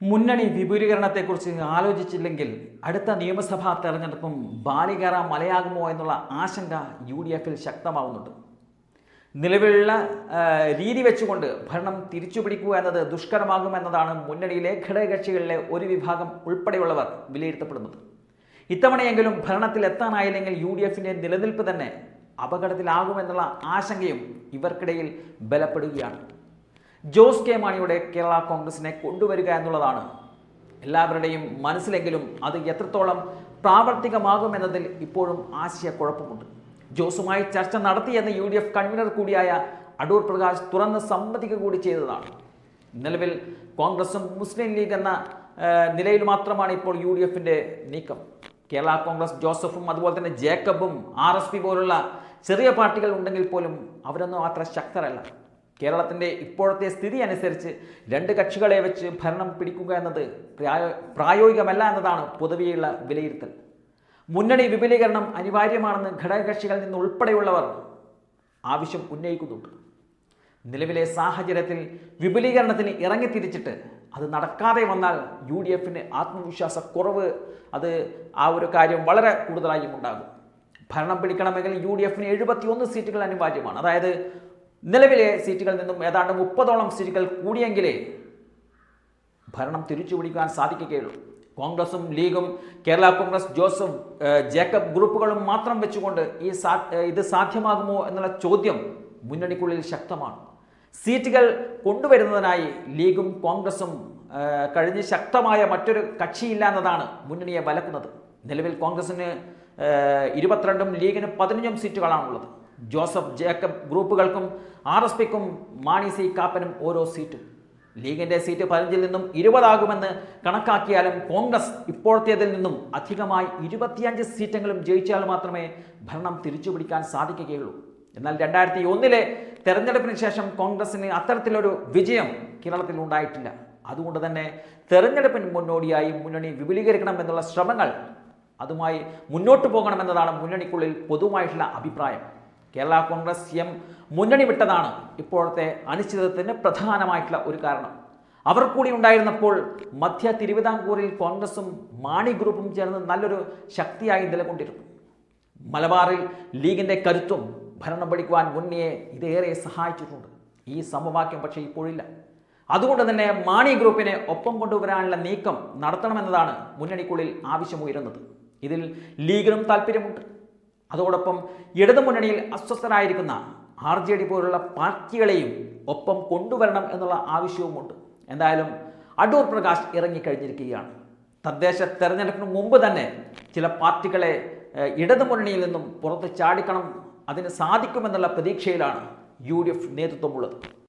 മുന്നണി വിപുലീകരണത്തെക്കുറിച്ച് ആലോചിച്ചില്ലെങ്കിൽ അടുത്ത നിയമസഭാ തെരഞ്ഞെടുപ്പും ബാലികേറ മലയാകുമോ എന്നുള്ള ആശങ്ക യു ഡി എഫിൽ ശക്തമാവുന്നുണ്ട്. നിലവിലുള്ള രീതി വെച്ചുകൊണ്ട് ഭരണം തിരിച്ചുപിടിക്കുക എന്നത് ദുഷ്കരമാകുമെന്നതാണ് മുന്നണിയിലെ ഘടകകക്ഷികളിലെ ഒരു വിഭാഗം ഉൾപ്പെടെയുള്ളവർ വിലയിരുത്തപ്പെടുന്നത്. ഇത്തവണയെങ്കിലും ഭരണത്തിൽ എത്താനായില്ലെങ്കിൽ യു ഡി എഫിന്റെ നിലനിൽപ്പ് തന്നെ അപകടത്തിലാകുമെന്നുള്ള ആശങ്കയും ഇവർക്കിടയിൽ ബലപ്പെടുകയാണ്. ജോസ് കെ മാണിയുടെ കേരള കോൺഗ്രസിനെ കൊണ്ടുവരിക എന്നുള്ളതാണ്. എല്ലാവരുടെയും മനസ്സിലെങ്കിലും അത് എത്രത്തോളം പ്രാവർത്തികമാകും എന്നതിൽ ഇപ്പോഴും ആശയക്കുഴപ്പമുണ്ട്. ജോസുമായി ചർച്ച നടത്തിയെന്ന് യു ഡി എഫ് കൺവീനർ കൂടിയായ അടൂർ പ്രകാശ് തുറന്ന് സമ്മതിക്കുക കൂടി ചെയ്തതാണ്. നിലവിൽ കോൺഗ്രസും മുസ്ലിം ലീഗ് എന്ന നിലയിൽ മാത്രമാണ് ഇപ്പോൾ യു ഡി എഫിന്റെ നീക്കം. കേരള കോൺഗ്രസ് ജോസഫും അതുപോലെ തന്നെ ജേക്കബും ആർ എസ് പി പോലുള്ള ചെറിയ പാർട്ടികൾ ഉണ്ടെങ്കിൽ പോലും അവരൊന്നും അത്ര ശക്തരല്ല. കേരളത്തിന്റെ ഇപ്പോഴത്തെ സ്ഥിതി അനുസരിച്ച് രണ്ട് കക്ഷികളെ വെച്ച് ഭരണം പിടിക്കുക എന്നത് പ്രായോഗികമല്ല എന്നതാണ് പൊതുവെയുള്ള വിലയിരുത്തൽ. മുന്നണി വിപുലീകരണം അനിവാര്യമാണെന്ന് ഘടകകക്ഷികളിൽ നിന്ന് ഉൾപ്പെടെയുള്ളവർ ആവശ്യം ഉന്നയിക്കുന്നുണ്ട്. നിലവിലെ സാഹചര്യത്തിൽ വിപുലീകരണത്തിന് ഇറങ്ങിത്തിരിച്ചിട്ട് അത് നടക്കാതെ വന്നാൽ യു ഡി എഫിന് ആത്മവിശ്വാസ കുറവ് അത് ആ ഒരു കാര്യം വളരെ കൂടുതലായും ഉണ്ടാകും. ഭരണം പിടിക്കണമെങ്കിൽ യു ഡി എഫിന് എഴുപത്തിയൊന്ന് സീറ്റുകൾ അനിവാര്യമാണ്. അതായത് നിലവിലെ സീറ്റുകളിൽ നിന്നും ഏതാണ്ട് മുപ്പതോളം സീറ്റുകൾ കൂടിയെങ്കിലേ ഭരണം തിരിച്ചു പിടിക്കാൻ സാധിക്കുകയുള്ളൂ. കോൺഗ്രസും ലീഗും കേരള കോൺഗ്രസ് ജോസഫ് ജേക്കബ് ഗ്രൂപ്പുകളും മാത്രം വെച്ചുകൊണ്ട് ഈ സാ ഇത് സാധ്യമാകുമോ എന്നുള്ള ചോദ്യം മുന്നണിക്കുള്ളിൽ ശക്തമാണ്. സീറ്റുകൾ കൊണ്ടുവരുന്നതിനായി ലീഗും കോൺഗ്രസും കഴിഞ്ഞ് ശക്തമായ മറ്റൊരു കക്ഷിയില്ല എന്നതാണ് മുന്നണിയെ വലക്കുന്നത്. നിലവിൽ കോൺഗ്രസിന് ഇരുപത്തിരണ്ടും ലീഗിന് പതിനഞ്ചും സീറ്റുകളാണുള്ളത്. ജോസഫ് ജേക്കബ് ഗ്രൂപ്പുകൾക്കും ആർ എസ് പിക്കും മാണി സി കാപ്പനും ഓരോ സീറ്റും. ലീഗിന്റെ സീറ്റ് പതിനഞ്ചിൽ നിന്നും ഇരുപതാകുമെന്ന് കണക്കാക്കിയാലും കോൺഗ്രസ് ഇപ്പോഴത്തേതിൽ നിന്നും അധികമായി ഇരുപത്തിയഞ്ച് സീറ്റെങ്കിലും ജയിച്ചാൽ മാത്രമേ ഭരണം തിരിച്ചുപിടിക്കാൻ സാധിക്കുകയുള്ളൂ. എന്നാൽ രണ്ടായിരത്തി ഒന്നിലെ തെരഞ്ഞെടുപ്പിന് ശേഷം കോൺഗ്രസിന് അത്തരത്തിലൊരു വിജയം കേരളത്തിൽ ഉണ്ടായിട്ടില്ല. അതുകൊണ്ട് തന്നെ തെരഞ്ഞെടുപ്പിന് മുന്നോടിയായി മുന്നണി വിപുലീകരിക്കണം എന്നുള്ള ശ്രമങ്ങൾ അതുമായി മുന്നോട്ട് പോകണമെന്നതാണ് മുന്നണിക്കുള്ളിൽ പൊതുവായിട്ടുള്ള അഭിപ്രായം. കേരള കോൺഗ്രസ് എം മുന്നണി വിട്ടതാണ് ഇപ്പോഴത്തെ അനിശ്ചിതത്വത്തിന് പ്രധാനമായിട്ടുള്ള ഒരു കാരണം. അവർ കൂടി ഉണ്ടായിരുന്നപ്പോൾ മധ്യ തിരുവിതാംകൂറിൽ കോൺഗ്രസും മാണി ഗ്രൂപ്പും ചേർന്ന് നല്ലൊരു ശക്തിയായി നിലകൊണ്ടിരുന്നു. മലബാറിൽ ലീഗിന്റെ കരുത്തും ഭരണം പഠിക്കുവാൻ മുന്നേ ഇതേറെ സഹായിച്ചിട്ടുണ്ട്. ഈ സമവാക്യം പക്ഷേ ഇപ്പോഴില്ല. അതുകൊണ്ട് തന്നെ മാണി ഗ്രൂപ്പിനെ ഒപ്പം കൊണ്ടുവരാനുള്ള നീക്കം നടത്തണമെന്നതാണ് മുന്നണിക്കുള്ളിൽ ആവശ്യമുയരുന്നത് ഇതിൽ ലീഗിനും താല്പര്യമുണ്ട്. അതോടൊപ്പം ഇടതുമുന്നണിയിൽ അസ്വസ്ഥരായിരിക്കുന്ന ആർ ജെ ഡി പോലുള്ള പാർട്ടികളെയും ഒപ്പം കൊണ്ടുവരണം എന്നുള്ള ആവശ്യവുമുണ്ട്. എന്തായാലും അടൂർ പ്രകാശ് ഇറങ്ങിക്കഴിഞ്ഞിരിക്കുകയാണ്. തദ്ദേശ തെരഞ്ഞെടുപ്പിന് മുമ്പ് തന്നെ ചില പാർട്ടികളെ ഇടതു മുന്നണിയിൽ നിന്നും പുറത്ത് ചാടിക്കണം അതിന് സാധിക്കുമെന്നുള്ള പ്രതീക്ഷയിലാണ് യു ഡി എഫ് നേതൃത്വമുള്ളത്.